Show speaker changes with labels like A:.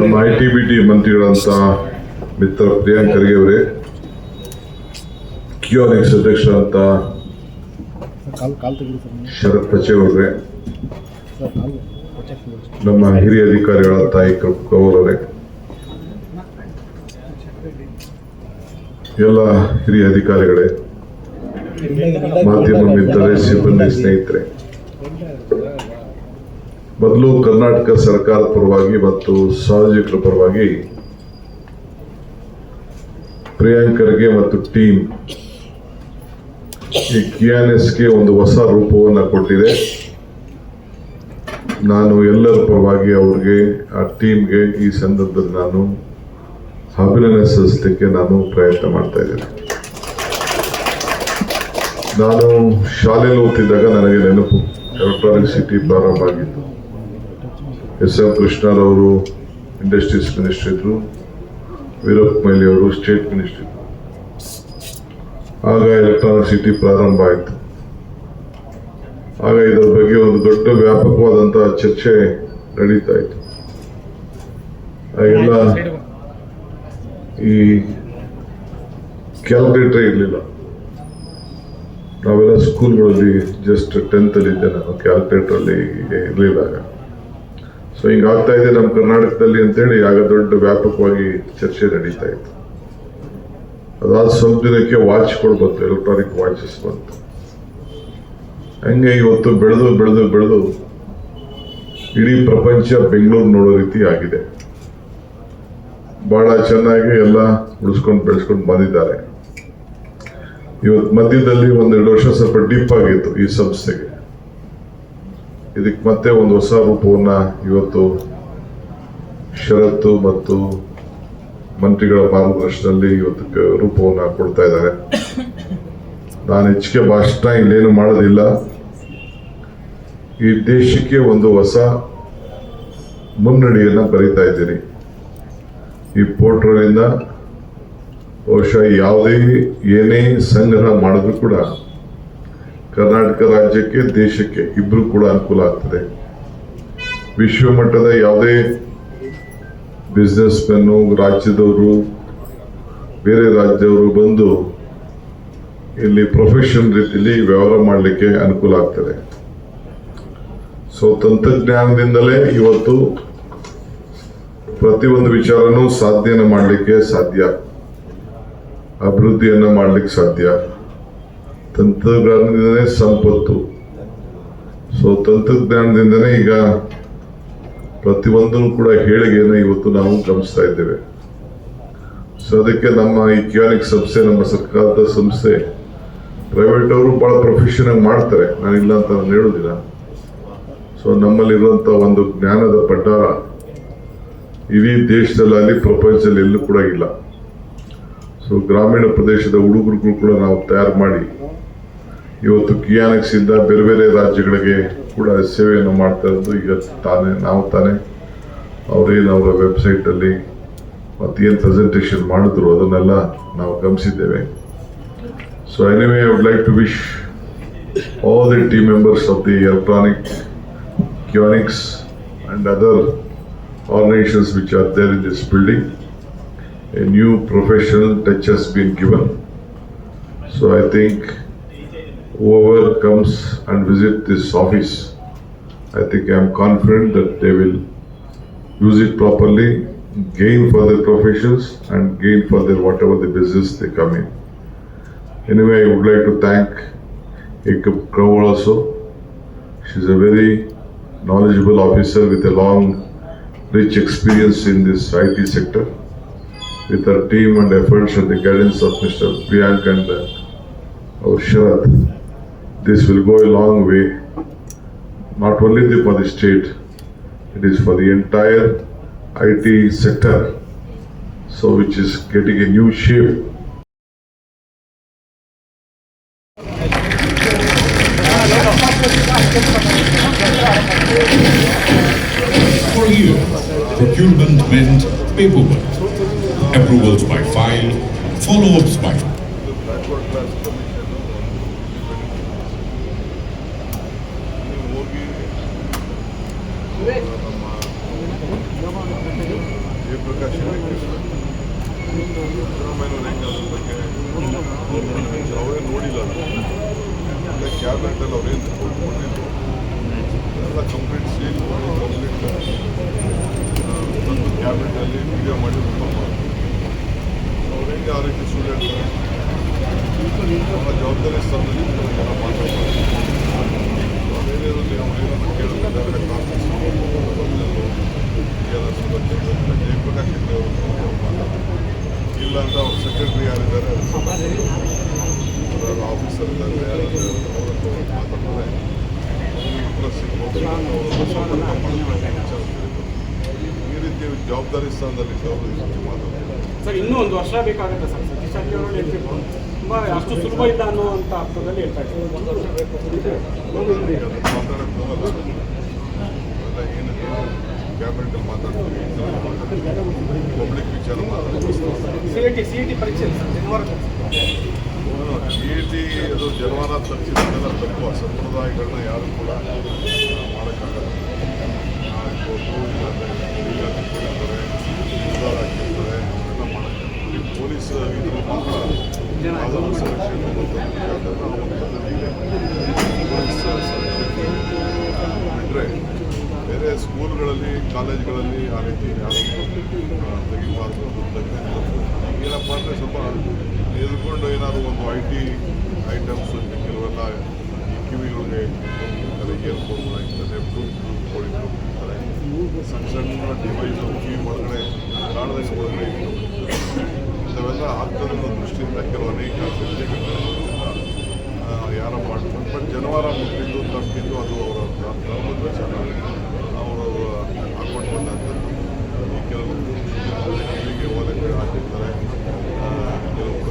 A: ನಮ್ಮ I T B T ಮಂತ್ರಿಗಳಂತ ಮಿತ್ರ ಪ್ರಿಯಾಂಕ್ ಖರ್ಗೆ ಅವರೇ ಕಿಯೋನಿಕ್ಸ್ ಅಧ್ಯಕ್ಷರಂತ ಶರತ್
B: ಕಾಲು ಪ್ರೊಟೆಕ್ಟ್
A: ನಮ್ಮ ಹಿರಿಯ ಅಧಿಕಾರಿಗಳ ತಾಯಿ ಕೌರ್ ಅವರೇ. ಎಲ್ಲ ಹಿರಿಯ ಅಧಿಕಾರಿಗಳೇ, ಮಾಧ್ಯಮ ಮಿತ್ರರೇ, ಸಿಬ್ಬಂದಿ ಸ್ನೇಹಿತರೆ. ಮೊದಲು ಕರ್ನಾಟಕ ಸರ್ಕಾರದ ಪರವಾಗಿ ಮತ್ತು ಸಾರ್ವಜನಿಕರ ಪರವಾಗಿ ಪ್ರಿಯಾಂಕರ್ಗೆ ಮತ್ತು ಟೀಮ್ ಈ ಕಿಯಾನೆಸ್ಗೆ ಒಂದು ಹೊಸ ರೂಪವನ್ನು ಕೊಟ್ಟಿದೆ. ನಾನು ಎಲ್ಲರ ಪರವಾಗಿ ಅವ್ರಿಗೆ, ಆ ಟೀಮ್ಗೆ ಈ ಸಂದರ್ಭದಲ್ಲಿ ನಾನು ಅಭಿನಂದನೆ ಸಲ್ಲಿಸಲಿಕ್ಕೆ ನಾನು ಪ್ರಯತ್ನ ಮಾಡ್ತಾ ಇದ್ದೇನೆ. ನಾನು ಶಾಲೆಯಲ್ಲಿ ಓದ್ತಿದ್ದಾಗ ನನಗೆ ನೆನಪು ಎಲೆಕ್ಟ್ರಾನಿಕ್ ಸಿಟಿ ಪ್ರಾರಂಭ ಆಗಿತ್ತು. ಎಸ್ ಎಂ ಕೃಷ್ಣರವರು ಇಂಡಸ್ಟ್ರೀಸ್ ಮಿನಿಸ್ಟರ್ ಇದ್ರು, ವೀರಪ್ಪ ಮೊಯ್ಲಿ ಅವರು ಸ್ಟೇಟ್ ಮಿನಿಸ್ಟರ್ ಇದ್ರು. ಆಗ ಎಲೆಕ್ಟ್ರಾನಿಕ್ ಸಿಟಿ ಪ್ರಾರಂಭ ಆಯಿತು. ಆಗ ಇದರ ಬಗ್ಗೆ ಒಂದು ದೊಡ್ಡ ವ್ಯಾಪಕವಾದಂತಹ ಚರ್ಚೆ ನಡೀತಾ ಇತ್ತು. ಆಗೆಲ್ಲ ಈ ಕ್ಯಾಲ್ಕುಲೇಟರ್ ಇರಲಿಲ್ಲ. ನಾವೆಲ್ಲ ಸ್ಕೂಲ್ಗಳಲ್ಲಿ ಜಸ್ಟ್ ಟೆಂತಲ್ಲಿ ಇದ್ದೆ ನಾನು ಕ್ಯಾಲ್ಕುಲೇಟರ್ ಅಲ್ಲಿ ಇರಲಿಲ್ಲ ಆಗ. ಸೊ ಹಿಂಗೆ ಆಗ್ತಾ ಇದೆ ನಮ್ಮ ಕರ್ನಾಟಕದಲ್ಲಿ ಅಂತೇಳಿ ಆಗ ದೊಡ್ಡ ವ್ಯಾಪಕವಾಗಿ ಚರ್ಚೆ ನಡೀತಾ ಇತ್ತು. ಅದಾದ ಸ್ವಲ್ಪ ದಿನಕ್ಕೆ ವಾಚ್ಗಳು ಬಂತು ಎಲೆಕ್ಟ್ರಾನಿಕ್ ವಾಚಸ್ ಬಂತು. ಹಂಗೆ ಇವತ್ತು ಬೆಳೆದು ಬೆಳೆದು ಬೆಳೆದು ಇಡೀ ಪ್ರಪಂಚ ಬೆಂಗಳೂರು ನೋಡೋ ರೀತಿ ಆಗಿದೆ. ಬಹಳ ಚೆನ್ನಾಗಿ ಎಲ್ಲ ಉಳಿಸ್ಕೊಂಡು, ಬೆಳೆಸ್ಕೊಂಡು ಬಂದಿದ್ದಾರೆ. ಇವತ್ತು ಮಧ್ಯದಲ್ಲಿ ಒಂದೆರಡು ವರ್ಷ ಸ್ವಲ್ಪ ಡೀಪ್ ಆಗಿತ್ತು ಈ ಸಂಸ್ಥೆಗೆ. ಇದಕ್ಕೆ ಮತ್ತೆ ಒಂದು ಹೊಸ ರೂಪವನ್ನ ಇವತ್ತು ಷರತ್ತು ಮತ್ತು ಮಂತ್ರಿಗಳ ಮಾರ್ಗದರ್ಶನದಲ್ಲಿ ಇವತ್ತು ರೂಪವನ್ನು ಕೊಡ್ತಾ ಇದ್ದಾರೆ. ನಾನು ಹೆಚ್ಚಿಗೆ ಭಾಷಣ ಇಲ್ಲೇನು ಮಾಡೋದಿಲ್ಲ. ಈ ದೇಶಕ್ಕೆ ಒಂದು ಹೊಸ ಮುನ್ನಡೆಯನ್ನ ಬರೀತಾ ಇದ್ದೀನಿ. ಈ ಪೋರ್ಟ್ರಲ್ಲಿಂದ ಬಹುಶಃ ಯಾವುದೇ ಏನೇ ಸಂಗ್ರಹ ಮಾಡಿದ್ರು ಕೂಡ ಕರ್ನಾಟಕ ರಾಜ್ಯಕ್ಕೆ, ದೇಶಕ್ಕೆ ಇಬ್ರು ಕೂಡ ಅನುಕೂಲ ಆಗ್ತದೆ. ವಿಶ್ವ ಮಟ್ಟದ ಯಾವುದೇ ಬಿಸ್ನೆಸ್ ಮೆನ್ನು ರಾಜ್ಯದವರು, ಬೇರೆ ರಾಜ್ಯದವರು ಬಂದು ಇಲ್ಲಿ ಪ್ರೊಫೆಷನ್ ರೀತಿಯಲ್ಲಿ ವ್ಯವಹಾರ ಮಾಡಲಿಕ್ಕೆ ಅನುಕೂಲ ಆಗ್ತದೆ. ಸೊ ತಂತ್ರಜ್ಞಾನದಿಂದಲೇ ಇವತ್ತು ಪ್ರತಿಯೊಂದು ವಿಚಾರನೂ ಸಾಧ್ಯನ ಮಾಡಲಿಕ್ಕೆ ಸಾಧ್ಯ. ಅಭಿವೃದ್ಧಿಯನ್ನು ಮಾಡಲಿಕ್ಕೆ ಸಾಧ್ಯ. ತಂತ್ರಜ್ಞಾನದಿಂದನೇ ಸಂಪತ್ತು. ಸೊ ತಂತ್ರಜ್ಞಾನದಿಂದನೇ ಈಗ ಪ್ರತಿಯೊಂದನ್ನು ಕೂಡ ಹೇಳಿಗೆಯನ್ನು ಇವತ್ತು ನಾವು ಗಮನಿಸ್ತಾ ಇದ್ದೇವೆ. ಸೊ ಅದಕ್ಕೆ ನಮ್ಮ ಈ ಕ್ಯಾನಿಕ್ ಸಂಸ್ಥೆ, ನಮ್ಮ ಸರ್ಕಾರದ ಸಂಸ್ಥೆ ಪ್ರೈವೇಟ್ ಅವರು ಬಹಳ ಪ್ರೊಫೆಷನ್ ಮಾಡ್ತಾರೆ. ನಾನಿಲ್ಲ ಅಂತ ನಾನು ಹೇಳುದಿಲ್ಲ ಸೊ ನಮ್ಮಲ್ಲಿರುವಂತ ಒಂದು ಜ್ಞಾನದ ಭಂಡಾರ ಇಡೀ ದೇಶದಲ್ಲಾಗಲಿ ಪ್ರಪಂಚದಲ್ಲಿ ಎಲ್ಲೂ ಕೂಡ ಇಲ್ಲ. ಸೊ ಗ್ರಾಮೀಣ ಪ್ರದೇಶದ ಹುಡುಗರುಗಳು ಕೂಡ ನಾವು ತಯಾರು ಮಾಡಿ ಇವತ್ತು ಕಿಯಾನಿಕ್ಸ್ ಇಂದ ಬೇರೆ ಬೇರೆ ರಾಜ್ಯಗಳಿಗೆ ಕೂಡ ಸೇವೆಯನ್ನು ಮಾಡ್ತಾ ಇರೋದು ಈಗ ತಾನೇ, ನಾವು ತಾನೇ ಅವರೇನು ಅವರ ವೆಬ್ಸೈಟ್ ಅಲ್ಲಿ ಮತ್ತೇನು ಪ್ರೆಸೆಂಟೇಷನ್ ಮಾಡಿದ್ರು ಅದನ್ನೆಲ್ಲ ನಾವು ಗಮನಿಸಿದ್ದೇವೆ so anyway I would like to wish all the team members of the electronic Keonics and other organisations which are there in this building. A new professional touch has been given. So I think whoever comes and visit this office, I think I am confident that they will use it properly, gain for their professions and gain for their whatever the business they come in. Anyway, I would like to thank Ekap Crow also. She's a very knowledgeable officer with a long rich experience in this IT sector. With her team and efforts and the guidance of Mr. Priyank and uh, our Sharath, this will go a long way, not only for the state, it is for the entire IT sector, so which is getting a new shape.
C: For year, procurement meant paperwork, approvals by file, follow-ups by
A: ಅವಕಾಶ ಸಿದ್ದರಾಮಯ್ಯನವ್ರು ಹೆಂಗೆ ಅದ್ರ ಬಗ್ಗೆ ಅವರೇ ನೋಡಿಲ್ಲ ಅದು. ಕ್ಯಾಬಿನೆಟಲ್ಲಿ ಅವ್ರೇನು ಕೊಟ್ಟಿದ್ರು ಎಲ್ಲ ಕಂಪ್ಲೀಟ್ ಸೀಲ್ ಕಂಪ್ಲೀಟ್ ತಂದು ಕ್ಯಾಬಿನೆಟಲ್ಲಿ ವಿಡಿಯೋ ಮಾಡಿ ರಿಫರ್ ಮಾಡ್ತಾರೆ ಅವ್ರು ಹೆಂಗೆ ಆ ರೀತಿ ಸುಳ್ಳು ಹೇಳ್ತಾರೆ ಅವರ ಜವಾಬ್ದಾರಿ ಸ್ಥಾನದಲ್ಲಿ ಇದ್ದು ಏನೋ ಮಾತಾಡ್ತಾರೆ ಅದೇನಿರಲಿ ಅವ್ರು ಏನನ್ನು ಕೇಳಿದ್ದಾರೆ ಕಾಂಗ್ರೆಸ್ ಜಯಪ್ರಕಾಶ್ ಹೆಗ್ಡೆ ಅವರು ಮಾತಾಡ್ತಾರೆ ಇಲ್ಲ ಅಂತ ಅವ್ರ ಸೆಕ್ರೆಟರಿ ಯಾರಿದ್ದಾರೆ ಅವರ ಆಫೀಸರ್ ಇದ್ದಾರೆ ಯಾರಿದ್ದಾರೆ ಅವ್ರ ಮಾತಾಡ್ತಾರೆ ಉತ್ತರ ಸಿಗ್ಬೋದು ಅವ್ರನ್ನ ಸಂಪರ್ಕ ಮಾಡ್ತಾರೆ ಈ ರೀತಿ ಜವಾಬ್ದಾರಿ ಸ್ಥಾನದಲ್ಲಿ ಜವಾಬ್ದಾರಿ ಮಾತಾಡ್ತಾರೆ
D: ಸರ್ ಇನ್ನೂ ಒಂದು ವರ್ಷ ಬೇಕಾಗುತ್ತೆ ಸರ್ ಸತೀಶ್ ಜಾರಕಿಹೊಳಿ ಹೇಳ್ತಿದ್ರು ತುಂಬ ಅಷ್ಟು ಸುಲಭ ಇಲ್ಲ ಅನ್ನುವಂಥ ಅರ್ಥದಲ್ಲಿ ಹೇಳ್ತಾ ಇದ್ದಾರೆ ಒಂದು ವರ್ಷ
A: ಕ್ಯಾಬಿನೆಟಲ್ಲಿ ಮಾತಾಡ್ತೀವಿ ಪಬ್ಲಿಕ್ ವಿಚಾರ ಮಾತಾಡ್ತೀವಿ
D: ಸಿ ಇ ಟಿ ಪರೀಕ್ಷೆ
A: ಸಿ ಇ ಅದು ಜನವಾರ ತರಿಸಿದ್ದೆಲ್ಲ ತಪ್ಪು ಸಂಪ್ರದಾಯಗಳನ್ನ ಯಾರು ಕೂಡ ಮಾಡೋಕ್ಕಾಗಲ್ಲ ಹಾಕಿರ್ತಾರೆ ಅದೆಲ್ಲ ಮಾಡೋಕ್ಕಾಗಲ್ಲ ಪೊಲೀಸ್ ಇದ್ರಲ್ಲಿ ಮಾತ್ರ ಅದನ್ನು ಅನ್ನುವಂಥದ್ದು ಯಾಕಂದ್ರೆ ನಾವು ಒಂದು ಪದ್ಧತಿ ಇದೆ ಪೊಲೀಸ್ ಸಂರಕ್ಷಣೆ ಬಿಟ್ಟರೆ ಬೇರೆ ಸ್ಕೂಲ್ಗಳಲ್ಲಿ ಕಾಲೇಜ್ಗಳಲ್ಲಿ ಆ ರೀತಿ ಏನಪ್ಪ ಅಂದರೆ ಸ್ವಲ್ಪ ಎದುರ್ಕೊಂಡು ಏನಾದರೂ ಒಂದು ಐ ಟಿ ಐಟಮ್ಸ್ ಕೆಲವೆಲ್ಲ ಈ ಕಿವಿಗಳಿಗೆ ಸಣ್ಣ ಸಣ್ಣ ಡಿವೈಸ್ ಕಿವಿ ಒಳಗಡೆ ಕಾಣದಕ್ಕೆ ಒಳಗಡೆ ಇಂಥವೆಲ್ಲ ಆಗ್ತದೆ ದೃಷ್ಟಿಯಿಂದ ಕೆಲವು ಅನೇಕ ಯಾರೋ ಮಾಡ್ತಾರೆ ಬಟ್ ಜನವಾರ ಮುಟ್ಟಿದ್ದು ತಪ್ಪಿದ್ದು ಅದು ಅವರ ಧರ್ಮದ ವಿಚಾರ ಅವರು ಹಾಕೊಂಡು ಬಂದಂಥದ್ದು ಈ ಕೆಲವರು ಕಿವಿಗೆ ಓದಕ್ಕೆ ಹಾಕಿರ್ತಾರೆ ಆ, ಕೆಲವರು